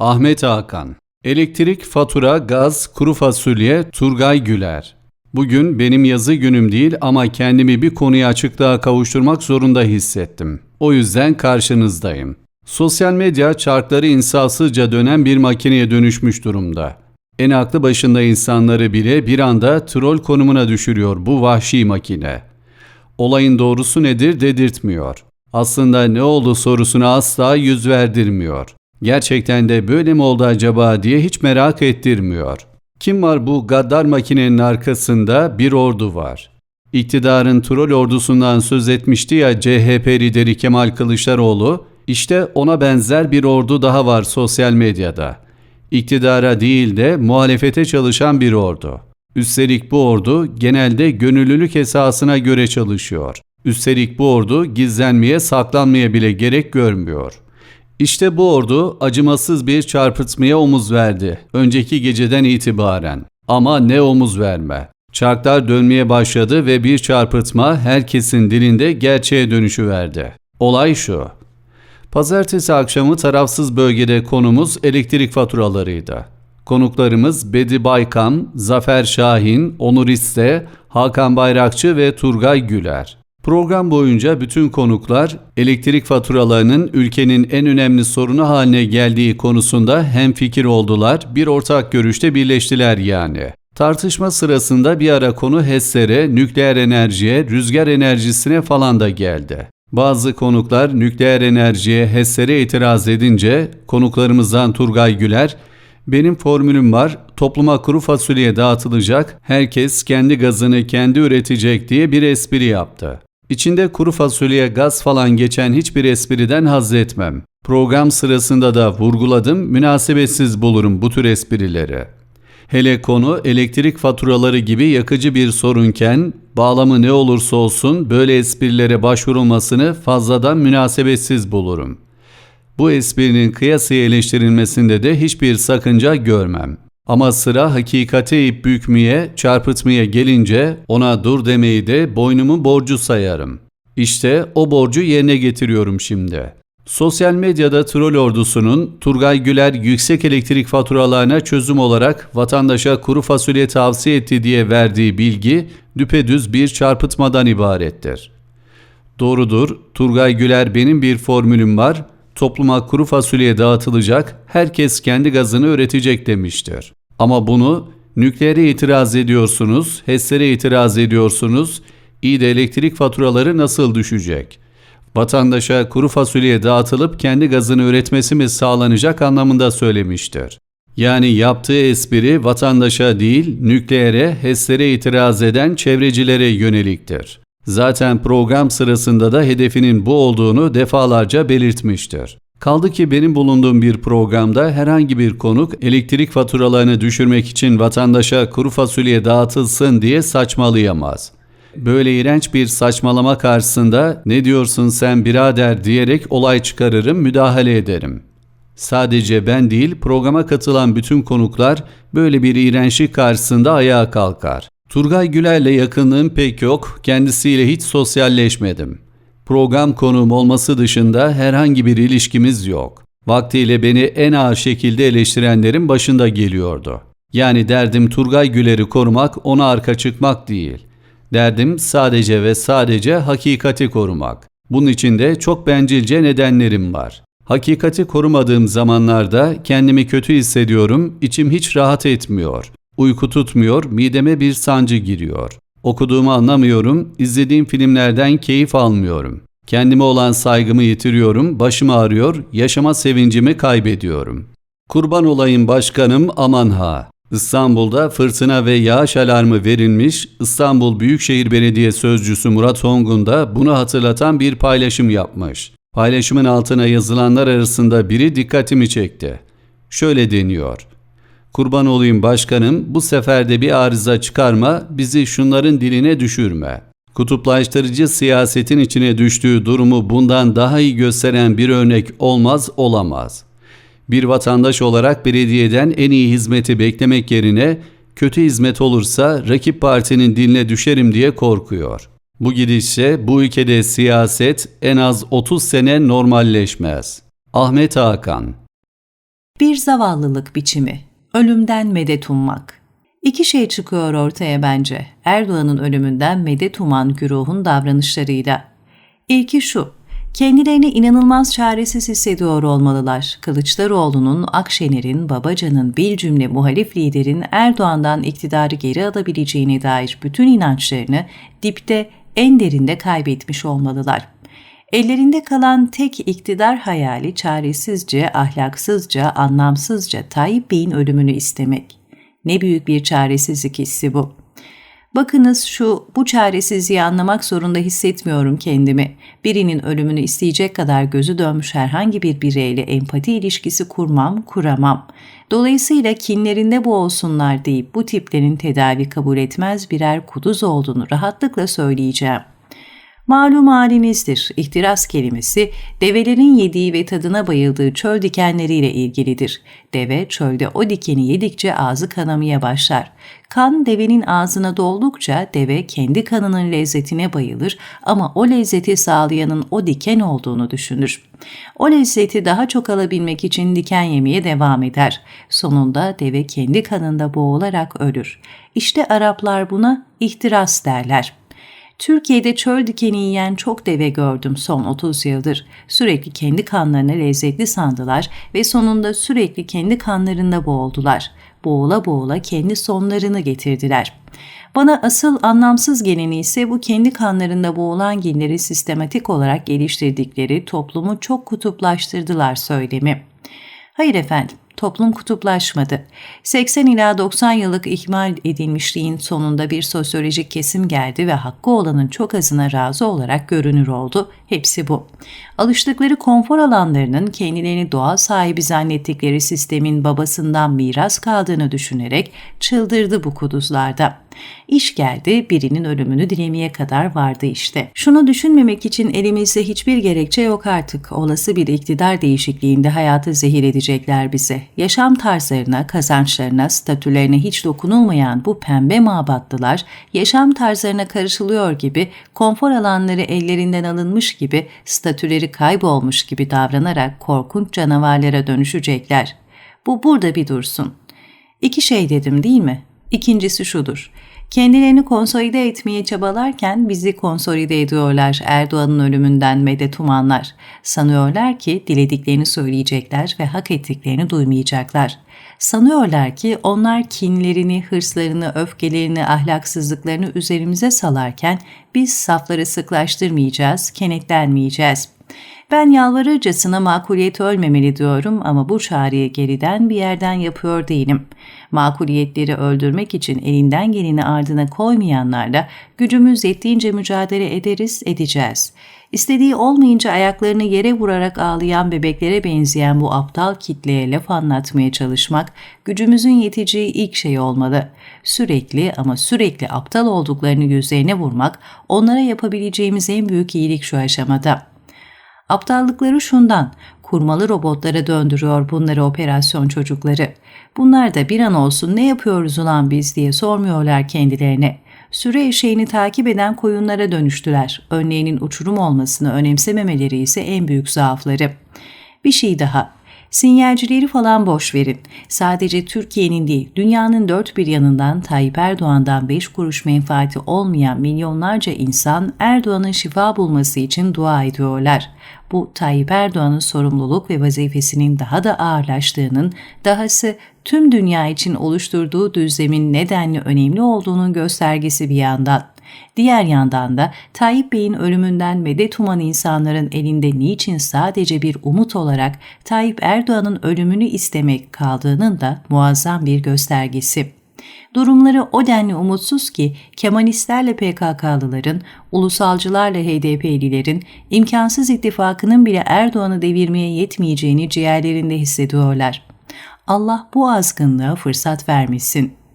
Ahmet Hakan Elektrik, fatura, gaz, kuru fasulye, Turgay Güler Bugün benim yazı günüm değil ama kendimi bir konuya açıklığa kavuşturmak zorunda hissettim. O yüzden karşınızdayım. Sosyal medya çarkları insafsızca dönen bir makineye dönüşmüş durumda. En aklı başında insanları bile bir anda troll konumuna düşürüyor bu vahşi makine. Olayın doğrusu nedir dedirtmiyor. Aslında ne oldu sorusuna asla yüz verdirmiyor. Gerçekten de böyle mi oldu acaba diye hiç merak ettirmiyor. Kim var bu gaddar makinenin arkasında? Bir ordu var. İktidarın troll ordusundan söz etmişti ya CHP lideri Kemal Kılıçdaroğlu, işte ona benzer bir ordu daha var sosyal medyada. İktidara değil de muhalefete çalışan bir ordu. Üstelik bu ordu genelde gönüllülük esasına göre çalışıyor. Üstelik bu ordu gizlenmeye, saklanmaya bile gerek görmüyor. İşte bu ordu acımasız bir çarpıtmaya omuz verdi önceki geceden itibaren. Ama ne omuz verme. Çarklar dönmeye başladı ve bir çarpıtma herkesin dilinde gerçeğe dönüşü verdi. Olay şu. Pazartesi akşamı tarafsız bölgede konumuz elektrik faturalarıydı. Konuklarımız Bedi Baykam, Zafer Şahin, Onur İste, Hakan Bayrakçı ve Turgay Güler. Program boyunca bütün konuklar elektrik faturalarının ülkenin en önemli sorunu haline geldiği konusunda hemfikir oldular, bir ortak görüşte birleştiler yani. Tartışma sırasında bir ara konu HES'lere, nükleer enerjiye, rüzgar enerjisine falan da geldi. Bazı konuklar nükleer enerjiye, HES'lere itiraz edince konuklarımızdan Turgay Güler, benim formülüm var, topluma kuru fasulye dağıtılacak, herkes kendi gazını kendi üretecek diye bir espri yaptı. İçinde kuru fasulye, gaz falan geçen hiçbir espriden haz etmem. Program sırasında da vurguladım, münasebetsiz bulurum bu tür esprileri. Hele konu elektrik faturaları gibi yakıcı bir sorunken, bağlamı ne olursa olsun böyle esprilere başvurulmasını fazladan münasebetsiz bulurum. Bu esprinin kıyasıya eleştirilmesinde de hiçbir sakınca görmem. Ama sıra hakikate ip bükmeye, çarpıtmaya gelince ona dur demeyi de boynumun borcu sayarım. İşte o borcu yerine getiriyorum şimdi. Sosyal medyada troll ordusunun Turgay Güler yüksek elektrik faturalarına çözüm olarak vatandaşa kuru fasulye tavsiye etti diye verdiği bilgi düpedüz bir çarpıtmadan ibarettir. Doğrudur, Turgay Güler benim bir formülüm var, topluma kuru fasulye dağıtılacak, herkes kendi gazını üretecek demiştir. Ama bunu nükleere itiraz ediyorsunuz, HES'lere itiraz ediyorsunuz, iyi de elektrik faturaları nasıl düşecek? Vatandaşa kuru fasulye dağıtılıp kendi gazını üretmesi mi sağlanacak anlamında söylemiştir. Yani yaptığı espri vatandaşa değil, nükleere, HES'lere itiraz eden çevrecilere yöneliktir. Zaten program sırasında da hedefinin bu olduğunu defalarca belirtmiştir. Kaldı ki benim bulunduğum bir programda herhangi bir konuk elektrik faturalarını düşürmek için vatandaşa kuru fasulye dağıtılsın diye saçmalayamaz. Böyle iğrenç bir saçmalama karşısında ne diyorsun sen birader diyerek olay çıkarırım, müdahale ederim. Sadece ben değil programa katılan bütün konuklar böyle bir iğrençlik karşısında ayağa kalkar. Turgay Güler'le yakınlığım pek yok, kendisiyle hiç sosyalleşmedim. Program konuğum olması dışında herhangi bir ilişkimiz yok. Vaktiyle beni en ağır şekilde eleştirenlerin başında geliyordu. Yani derdim Turgay Güler'i korumak, ona arka çıkmak değil. Derdim sadece ve sadece hakikati korumak. Bunun için de çok bencilce nedenlerim var. Hakikati korumadığım zamanlarda kendimi kötü hissediyorum, içim hiç rahat etmiyor. Uyku tutmuyor, mideme bir sancı giriyor. Okuduğumu anlamıyorum, izlediğim filmlerden keyif almıyorum. Kendime olan saygımı yitiriyorum, başım ağrıyor, yaşama sevincimi kaybediyorum. Kurban olayım başkanım aman ha. İstanbul'da fırtına ve yağış alarmı verilmiş, İstanbul Büyükşehir Belediye Sözcüsü Murat Ongun da bunu hatırlatan bir paylaşım yapmış. Paylaşımın altına yazılanlar arasında biri dikkatimi çekti. Şöyle deniyor. Kurban olayım başkanım bu sefer de bir arıza çıkarma, bizi şunların diline düşürme. Kutuplaştırıcı siyasetin içine düştüğü durumu bundan daha iyi gösteren bir örnek olmaz olamaz. Bir vatandaş olarak belediyeden en iyi hizmeti beklemek yerine kötü hizmet olursa rakip partinin diline düşerim diye korkuyor. Bu gidişle bu ülkede siyaset en az 30 sene normalleşmez. Ahmet Hakan Bir zavallılık biçimi, ölümden medet ummak. İki şey çıkıyor ortaya bence Erdoğan'ın ölümünden medet uman güruhun davranışlarıyla. İlki şu, kendilerini inanılmaz çaresiz hissediyor olmalılar. Kılıçdaroğlu'nun, Akşener'in, Babacan'ın, bir cümle muhalif liderin Erdoğan'dan iktidarı geri alabileceğine dair bütün inançlarını dipte, en derinde kaybetmiş olmalılar.'' Ellerinde kalan tek iktidar hayali çaresizce, ahlaksızca, anlamsızca Tayyip Bey'in ölümünü istemek. Ne büyük bir çaresizlik hissi bu. Bakınız şu, bu çaresizliği anlamak zorunda hissetmiyorum kendimi. Birinin ölümünü isteyecek kadar gözü dönmüş herhangi bir bireyle empati ilişkisi kurmam, kuramam. Dolayısıyla kinlerinde bu olsunlar deyip bu tiplerin tedavi kabul etmez birer kuduz olduğunu rahatlıkla söyleyeceğim.'' Malum halinizdir. İhtiras kelimesi develerin yediği ve tadına bayıldığı çöl dikenleriyle ilgilidir. Deve çölde o dikeni yedikçe ağzı kanamaya başlar. Kan devenin ağzına doldukça deve kendi kanının lezzetine bayılır ama o lezzeti sağlayanın o diken olduğunu düşünür. O lezzeti daha çok alabilmek için diken yemeye devam eder. Sonunda deve kendi kanında boğularak ölür. İşte Araplar buna ihtiras derler. Türkiye'de çöl dikeni yiyen çok deve gördüm son 30 yıldır. Sürekli kendi kanlarını lezzetli sandılar ve sonunda sürekli kendi kanlarında boğuldular. Boğula boğula kendi sonlarını getirdiler. Bana asıl anlamsız geleni ise bu kendi kanlarında boğulan ginleri sistematik olarak geliştirdikleri toplumu çok kutuplaştırdılar söylemi. Hayır efendim, toplum kutuplaşmadı. 80 ila 90 yıllık ihmal edilmişliğin sonunda bir sosyolojik kesim geldi ve hakkı olanın çok azına razı olarak görünür oldu. Hepsi bu. Alıştıkları konfor alanlarının kendilerini doğal sahibi zannettikleri sistemin babasından miras kaldığını düşünerek çıldırdı bu kuduzlarda. İş geldi, birinin ölümünü dilemeye kadar vardı işte. Şunu düşünmemek için elimizde hiçbir gerekçe yok artık. Olası bir iktidar değişikliğinde hayatı zehir edecekler bize. Yaşam tarzlarına, kazançlarına, statülerine hiç dokunulmayan bu pembe mabatlılar, yaşam tarzlarına karışılıyor gibi, konfor alanları ellerinden alınmış gibi, statüleri kaybolmuş gibi davranarak korkunç canavarlara dönüşecekler. Bu burada bir dursun. İki şey dedim değil mi? İkincisi şudur. Kendilerini konsolide etmeye çabalarken bizi konsolide ediyorlar Erdoğan'ın ölümünden medet umanlar. Sanıyorlar ki dilediklerini söyleyecekler ve hak ettiklerini duymayacaklar. Sanıyorlar ki onlar kinlerini, hırslarını, öfkelerini, ahlaksızlıklarını üzerimize salarken biz safları sıklaştırmayacağız, kenetlenmeyeceğiz. Ben yalvarırcasına makuliyet ölmemeli diyorum ama bu çağrıyı geriden bir yerden yapıyor değilim. Makuliyetleri öldürmek için elinden geleni ardına koymayanlarla gücümüz yettiğince mücadele ederiz, edeceğiz. İstediği olmayınca ayaklarını yere vurarak ağlayan bebeklere benzeyen bu aptal kitleye laf anlatmaya çalışmak gücümüzün yeteceği ilk şey olmalı. Sürekli ama sürekli aptal olduklarını yüzlerine vurmak onlara yapabileceğimiz en büyük iyilik şu aşamada. Aptallıkları şundan, kurmalı robotlara döndürüyor bunları operasyon çocukları. Bunlar da bir an olsun ne yapıyoruz ulan biz diye sormuyorlar kendilerine. Süre eşeğini takip eden koyunlara dönüştüler. Önleğinin uçurum olmasını önemsememeleri ise en büyük zaafları. Bir şey daha. Sinyalcileri falan boş verin. Sadece Türkiye'nin değil, dünyanın dört bir yanından Tayyip Erdoğan'dan beş kuruş menfaati olmayan milyonlarca insan Erdoğan'ın şifa bulması için dua ediyorlar. Bu Tayyip Erdoğan'ın sorumluluk ve vazifesinin daha da ağırlaştığının, dahası tüm dünya için oluşturduğu düzlemin nedenli önemli olduğunun göstergesi bir yandan. Diğer yandan da Tayyip Bey'in ölümünden medet uman insanların elinde niçin sadece bir umut olarak Tayyip Erdoğan'ın ölümünü istemek kaldığının da muazzam bir göstergesi. Durumları o denli umutsuz ki Kemalistlerle PKK'lıların, ulusalcılarla HDP'lilerin imkansız ittifakının bile Erdoğan'ı devirmeye yetmeyeceğini ciğerlerinde hissediyorlar. Allah bu azgınlığa fırsat vermesin.''